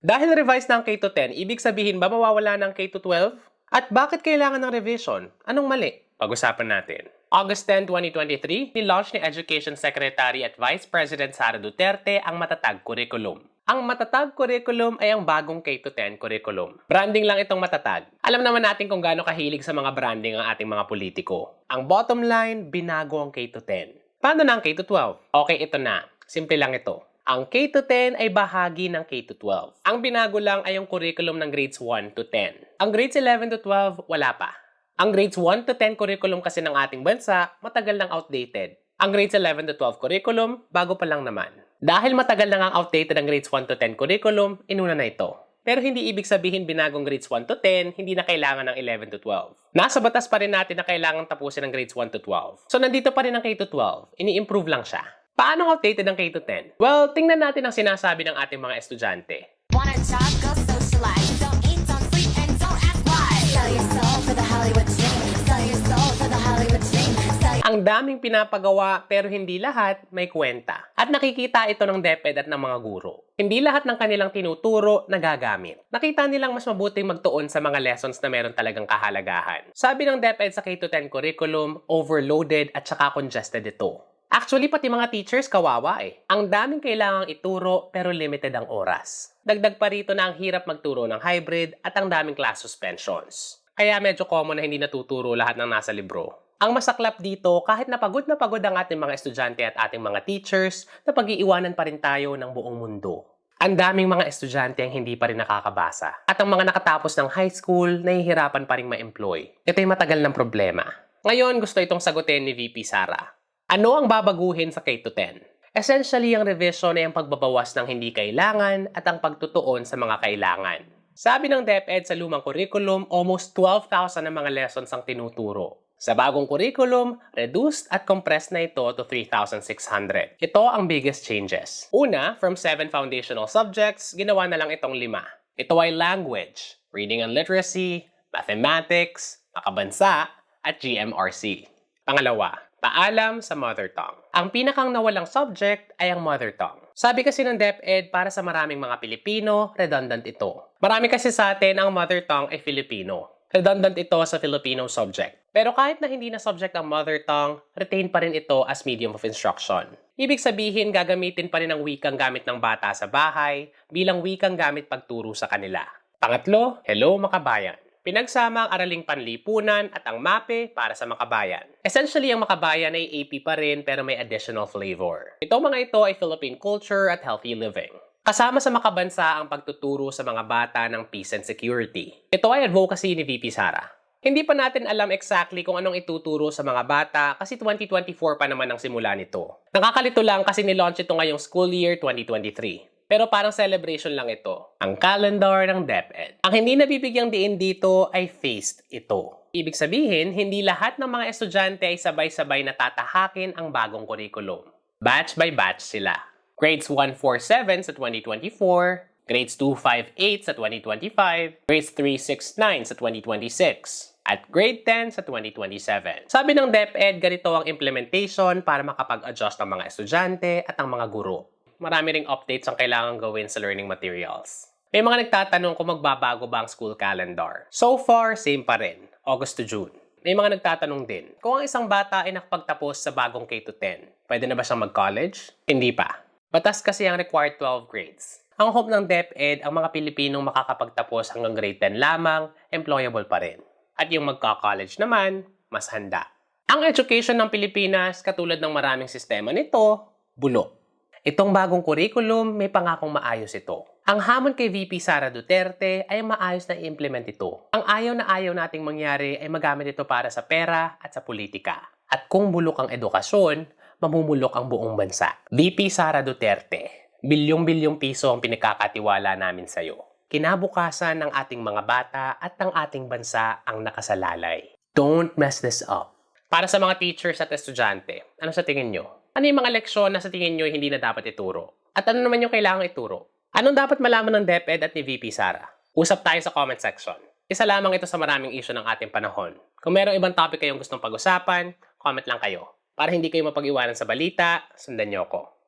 Dahil revise na ang K-10, ibig sabihin ba mawawala ng K-12? At bakit kailangan ng revision? Anong mali? Pag-usapan natin. August 10, 2023, nilaunch ni Education Secretary at Vice President Sara Duterte ang Matatag Curriculum. Ang Matatag Curriculum ay ang bagong K-10 curriculum. Branding lang itong matatag. Alam naman natin kung gaano kahilig sa mga branding ang ating mga politiko. Ang bottom line, binago ang K-10. Paano na ang K-12? Okay, ito na. Simple lang ito. Ang K-10 ay bahagi ng K-12. Ang binago lang ay yung curriculum ng grades 1 to 10. Ang grades 11 to 12, wala pa. Ang grades 1 to 10 curriculum kasi ng ating bansa, matagal nang outdated. Ang grades 11 to 12 curriculum, bago pa lang naman. Dahil matagal na nga outdated ang grades 1 to 10 curriculum, inuna na ito. Pero hindi ibig sabihin binagong grades 1 to 10, hindi na kailangan ng 11 to 12. Nasa batas pa rin natin na kailangan tapusin ang grades 1 to 12. So nandito pa rin ang K to 12, ini-improve lang siya. Paano outdated ang K to 10? Well, tingnan natin ang sinasabi ng ating mga estudyante. Wanna talk, go socialize. Don't eat, don't sleep, and don't ask why. Sell your soul for the Hollywood dream. Sell your soul for the Hollywood dream. Sell your Ang daming pinapagawa pero hindi lahat may kwenta. At nakikita ito ng DepEd at ng mga guro. Hindi lahat ng kanilang tinuturo nagagamit. Nakita nilang mas mabuting magtuon sa mga lessons na meron talagang kahalagahan. Sabi ng DepEd sa K-10 curriculum, overloaded at saka congested ito. Actually, pati mga teachers kawawa eh. Ang daming kailangang ituro pero limited ang oras. Dagdag pa rito na ang hirap magturo ng hybrid at ang daming class suspensions. Kaya medyo common na hindi natuturo lahat ng nasa libro. Ang masaklap dito, kahit napagod na pagod ang ating mga estudyante at ating mga teachers, na pag-iiwanan pa rin tayo ng buong mundo. Ang daming mga estudyante ang hindi pa rin nakakabasa. At ang mga nakatapos ng high school, nahihirapan pa rin ma-employ. Ito ay matagal ng problema. Ngayon, gusto itong sagutin ni VP Sara. Ano ang babaguhin sa K-10? Essentially, ang revision ay ang pagbabawas ng hindi kailangan at ang pagtutuon sa mga kailangan. Sabi ng DepEd sa lumang curriculum, almost 12,000 na mga lessons ang tinuturo. Sa bagong curriculum, reduced at compressed na ito to 3,600. Ito ang biggest changes. Una, from 7 foundational subjects, ginawa na lang itong lima. Ito ay language, reading and literacy, mathematics, makabansa, at GMRC. Pangalawa, paalam sa mother tongue. Ang pinakang nawalang subject ay ang mother tongue. Sabi kasi ng DepEd, para sa maraming mga Pilipino, redundant ito. Marami kasi sa atin ang mother tongue ay Filipino. Redundant ito sa Filipino subject. Pero kahit na hindi na subject ang mother tongue, retain pa rin ito as medium of instruction. Ibig sabihin, gagamitin pa rin ang wikang gamit ng bata sa bahay bilang wikang gamit pagturo sa kanila. Pangatlo, hello makabayan. Pinagsama ang araling panlipunan at ang MAPE para sa makabayan. Essentially, ang makabayan ay AP pa rin pero may additional flavor. Ito mga ito ay Philippine culture at healthy living. Kasama sa makabansa ang pagtuturo sa mga bata ng peace and security. Ito ay advocacy ni VP Sara. Hindi pa natin alam exactly kung anong ituturo sa mga bata kasi 2024 pa naman ang simula nito. Nakakalito lang kasi nilaunch ito ngayong school year 2023. Pero parang celebration lang ito. Ang calendar ng DepEd. Ang hindi nabibigyang diin dito ay phased ito. Ibig sabihin, hindi lahat ng mga estudyante ay sabay-sabay na tatahakin ang bagong curriculum. Batch by batch sila. Grades 147 sa 2024, grades 258 sa 2025, grades 369 sa 2026, at grade 10 sa 2027. Sabi ng DepEd, ganito ang implementation para makapag-adjust ang mga estudyante at ang mga guro marami ring updates ang kailangan gawin sa learning materials. May mga nagtatanong kung magbabago ba ang school calendar. So far, same pa rin, August to June. May mga nagtatanong din, kung ang isang bata ay nakapagtapos sa bagong K-10, pwede na ba siyang mag-college? Hindi pa. Batas kasi ang required 12 grades. Ang hope ng DepEd, ang mga Pilipinong makakapagtapos hanggang grade 10 lamang, employable pa rin. At yung magka-college naman, mas handa. Ang education ng Pilipinas, katulad ng maraming sistema nito, bulok. Itong bagong curriculum, may pangakong maayos ito. Ang hamon kay VP Sara Duterte ay maayos na i-implement ito. Ang ayaw na ayaw nating mangyari ay magamit ito para sa pera at sa politika. At kung bulok ang edukasyon, mamumulok ang buong bansa. VP Sara Duterte, bilyong-bilyong piso ang pinagkakatiwala namin sa iyo. Kinabukasan ng ating mga bata at ng ating bansa ang nakasalalay. Don't mess this up. Para sa mga teachers at estudyante, ano sa tingin nyo? Ano yung mga leksyon na sa tingin nyo hindi na dapat ituro? At ano naman yung kailangang ituro? Anong dapat malaman ng DepEd at ni VP Sara? Usap tayo sa comment section. Isa lamang ito sa maraming issue ng ating panahon. Kung merong ibang topic kayong gustong pag-usapan, comment lang kayo. Para hindi kayo mapag-iwanan sa balita, sundan nyo ako.